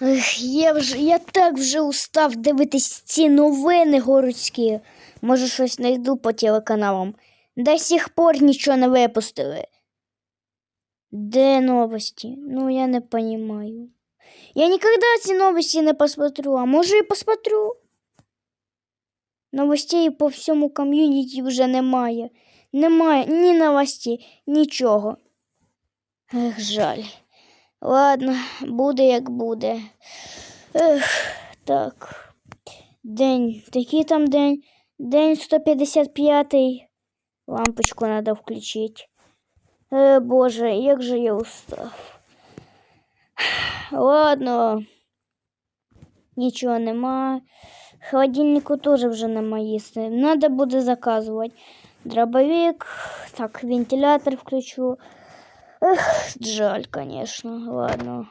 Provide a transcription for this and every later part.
Ех, я вже я так вже устав дивитись ці новини городські. Може, щось знайду по телеканалам. До сих пор нічого не випустили. Де новості? Ну, я не понимаю. Я никогда ці новості не посмотрю, а може і посмотрю. Новостей по всьому ком'юніті вже немає. Немає ні новостей, нічого. Ех, жаль. Ладно, буде як буде. Ех, так. День. Такий там день. День 155. Лампочку треба включити. Е, Боже, як же я устав. Ладно. Нічого нема. Холодильнику теж вже нема їсти. Надо буде заказувати. Дробовик. Так, вентилятор включу. Эх, жаль, конечно. Ладно.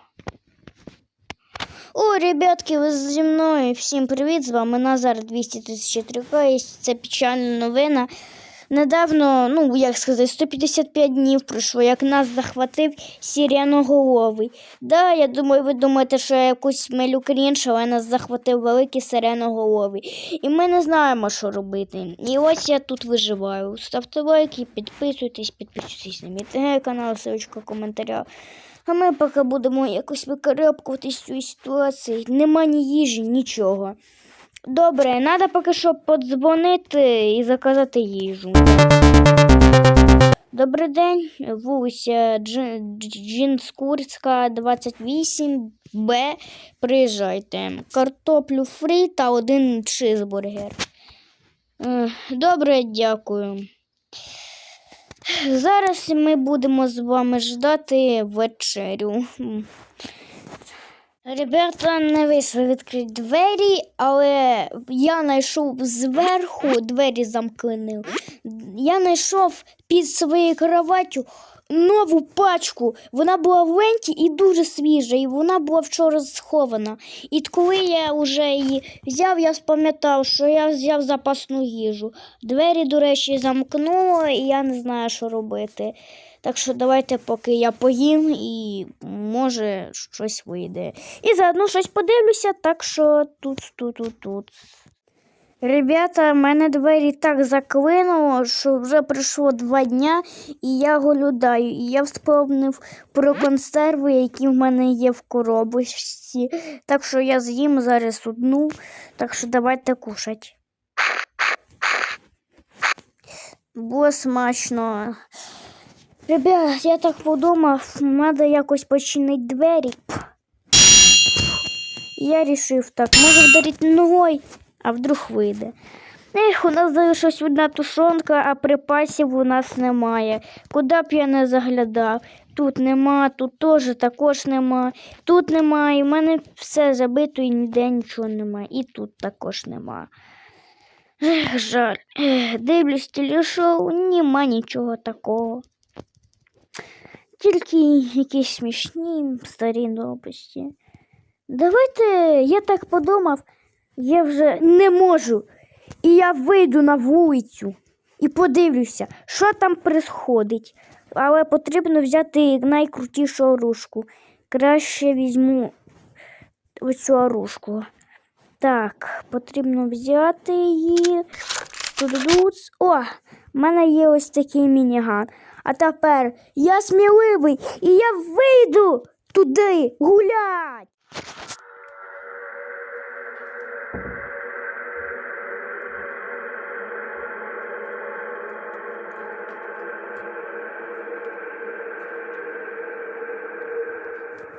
О, ребятки, ви зі мною. Всім привіт! З вами Назар 234 і Це печальна новина. Недавно, ну як сказати, 155 днів пройшло, як нас захватив сиреноголовий. Да, я думаю, ви думаєте, що я якусь милю крінж, але нас захватив великий сиреноголовий. І ми не знаємо, що робити. І ось я тут виживаю. Ставте лайки, підписуйтесь, підписуйтесь на мій ТГ канал, ссылочка в коментарях. А ми поки будемо якось викарабкуватись з цієї ситуації. Нема ні їжі, нічого. Добре, треба поки що подзвонити і заказати їжу. Добрий день, вулиця Джи- Джинскурська, 28Б. Приїжджайте. Картоплю фрі та один чизбургер. Е, Добре, дякую. Зараз ми будемо з вами ждати вечерю. Ребята не вийшли відкрити двері, але я знайшов зверху, двері замкнив. Я знайшов під своєю кроваттю нову пачку. Вона була в ленті і дуже свіжа, і вона була вчора схована. І коли я вже її взяв, я спам'ятав, що я взяв запасну їжу. Двері, до речі, замкнуло, і я не знаю, що робити. Так що давайте, поки я поїм і може щось вийде. І заодно щось подивлюся, так що тут, тут, тут, тут. Ребята, мене двері так заклинуло, що вже пройшло два дня, і я голюдаю. І я вспомнив про консерви, які в мене є в коробочці. Так що я з'їм зараз одну. Так що давайте кушать. Було смачно. Ребят, я так подумав, треба якось починити двері. Я рішив так, може вдарити ногою, а вдруг вийде. Ех, у нас залишилась одна тушонка, а припасів у нас немає. Куди б я не заглядав? Тут нема, тут теж також нема, тут немає. У мене все забито і ніде нічого немає. І тут також нема. Ех, жаль. Ех, дивлюсь телешоу, нема нічого такого. Тільки якісь смішні старі новості. Давайте, я так подумав, я вже не можу. І я вийду на вулицю і подивлюся, що там происходить. Але потрібно взяти найкрутішу оружку. Краще візьму оцю оружку. Так, потрібно взяти її. О, в мене є ось такий мініган. А тепер я сміливий і я вийду туди гулять.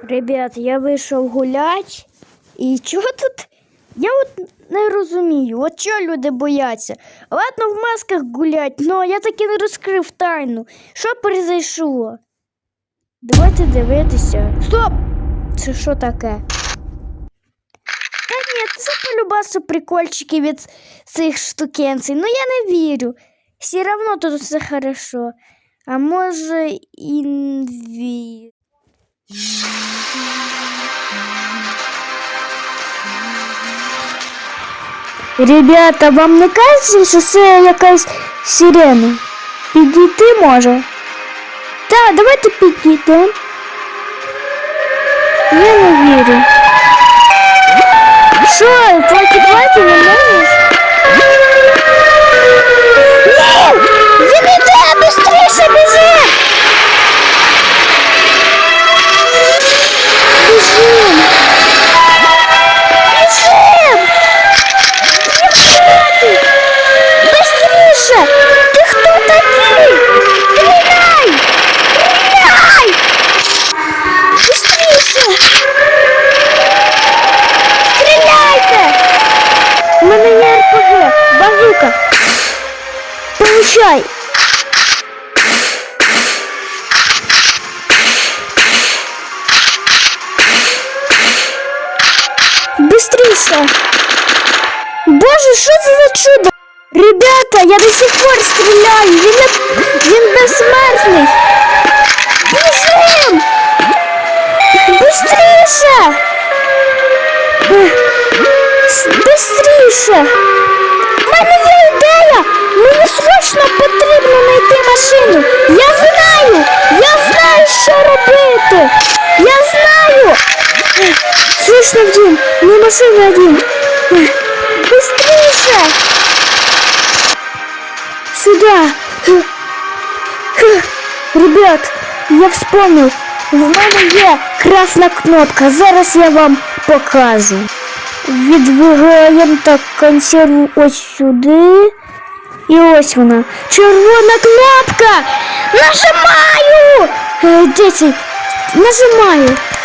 Ребят, я вийшов гулять. І чого тут? Я от не розумію, от чого люди бояться. Ладно, в масках гулять, але я таки не розкрив тайну. Що произойшло? Давайте дивитися. Стоп! Це що таке? Та ні, це полюбасу прикольчики від цих штукенців. Ну я не вірю. Все равно тут все хорошо. А може і вірю. Ребята, вам не кажеться, що це якась сирена? Підійти може? Так, давайте підійдемо. Я не вірю. Ой, платі-платі не можеш? Быстріше! Боже, що це за чудо? Ребята, я до сих пор стріляю. Він, не... він безсмертний. Біжим! Быстріше! Ех, с- Быстріше! У мене є ідея! Мені срочно потрібно знайти машину! Я знаю! Я знаю, що робити! Я знаю! Ех, Срочно в дім! Не машина один! Ех, Быстріше! Сюда! Ребят, я вспомнив! В мене є красна кнопка. Зараз я вам покажу. Відвигаємо так консерву ось сюди. І ось вона. Червона кнопка! Нажимаю! Е, Де? Нажимаю. Наж-